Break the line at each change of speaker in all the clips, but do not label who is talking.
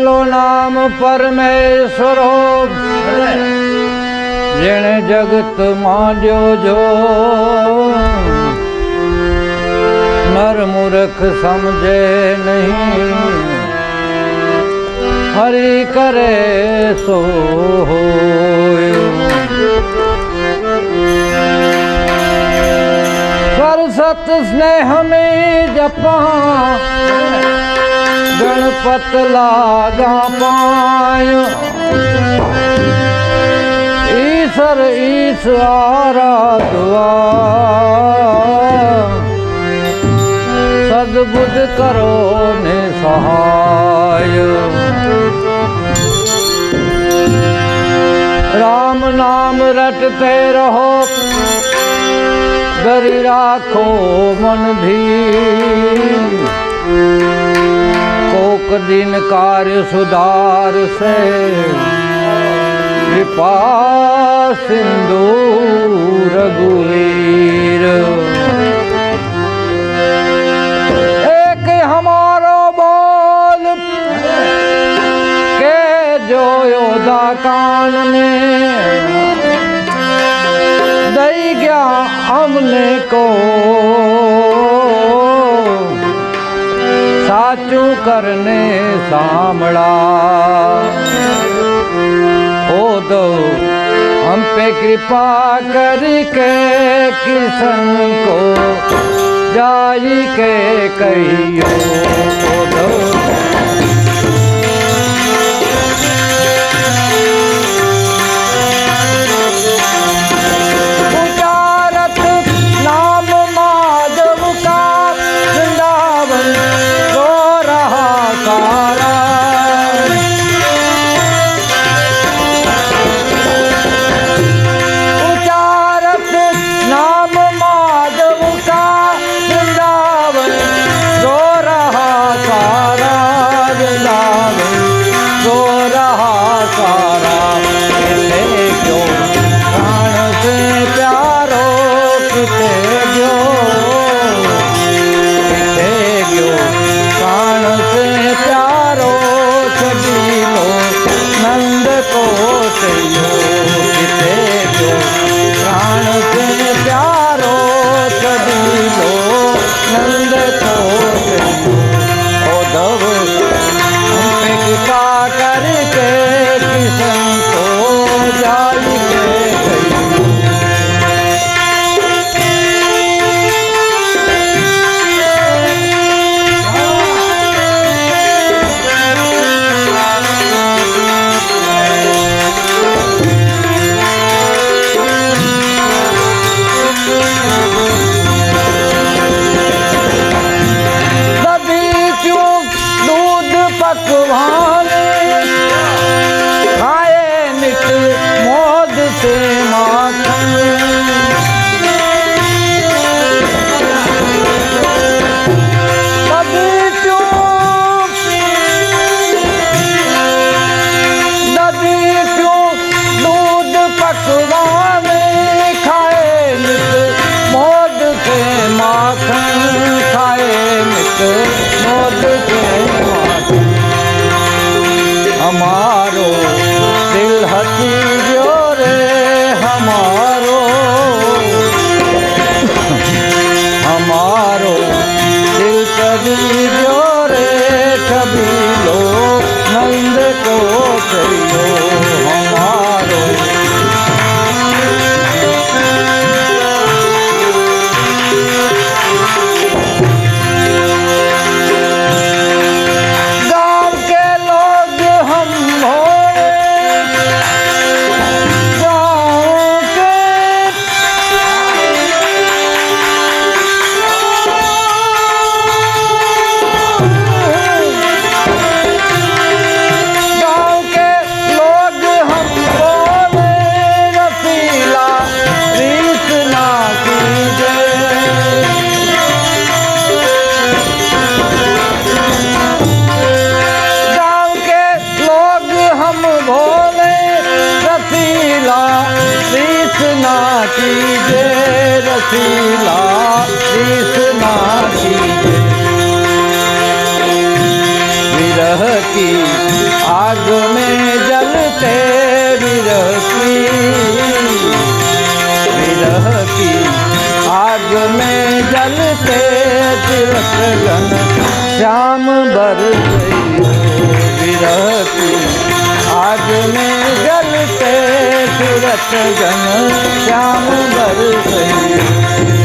પહેલો નામ પરમેશ્વરો. જેણે જગત માંડ્યો જો. નર મૂર્ખ સમજે નહીં. હરી કરે સો સરસત સ્નેહ में જપા. ગણપત લાગા પાય ઈશ્વર ઈશ આરાધવા. સદબુદ્ધ કરો ને સહાય. રામ નામ રટતે રહો. કરી રાખો મન ધી કોક દિન કાર્ય સુધારશે કૃપા સિંધુ રઘુવીર. એક હમારો બોલ કે જોયો દા કાન ને. દઈ ગયા અમને કો કરને સાંભળા ઓ દઉં હમ પે કૃપા કરી કે કિશન કો જાઈ કે કહીઓ દઉં અમારો દિલ હતી ગયો રે અમારો અમારો દિલ કરી रसीला रीस ना कीजिए विरह की जलते विरह की विरह की आग में जलते तिलक गन श्याम बर गई हो विरह की आग में करते सूरत गन श्याम बरसे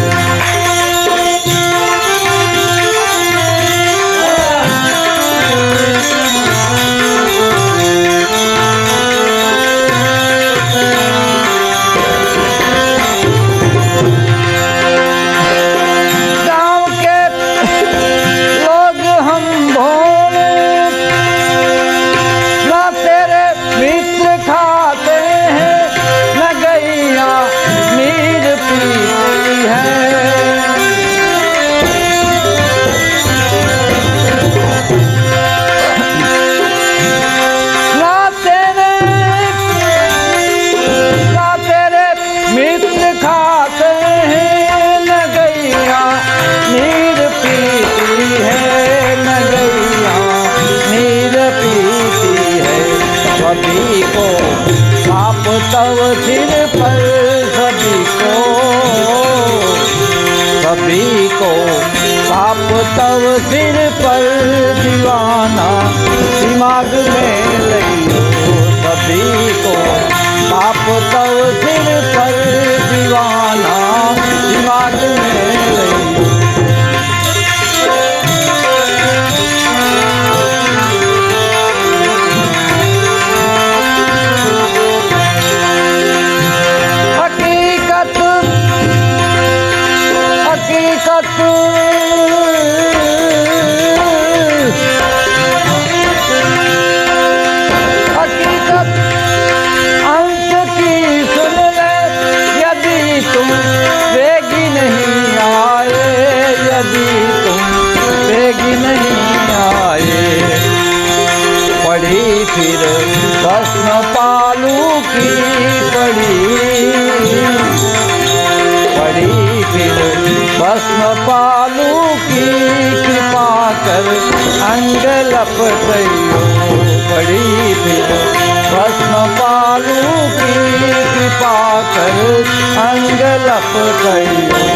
तव सिर पर सभी को सभी को पाप तव सिर पर दीवाना दिमाग में लगी हो सभी को पाप तव सिर पर दीवाना दिमाग में Jodhpur. भस्म पालू की कृपा कर अंग लपटइयो पड़ी फिर भस्म पालू की कृपा कर अंग लपटइयो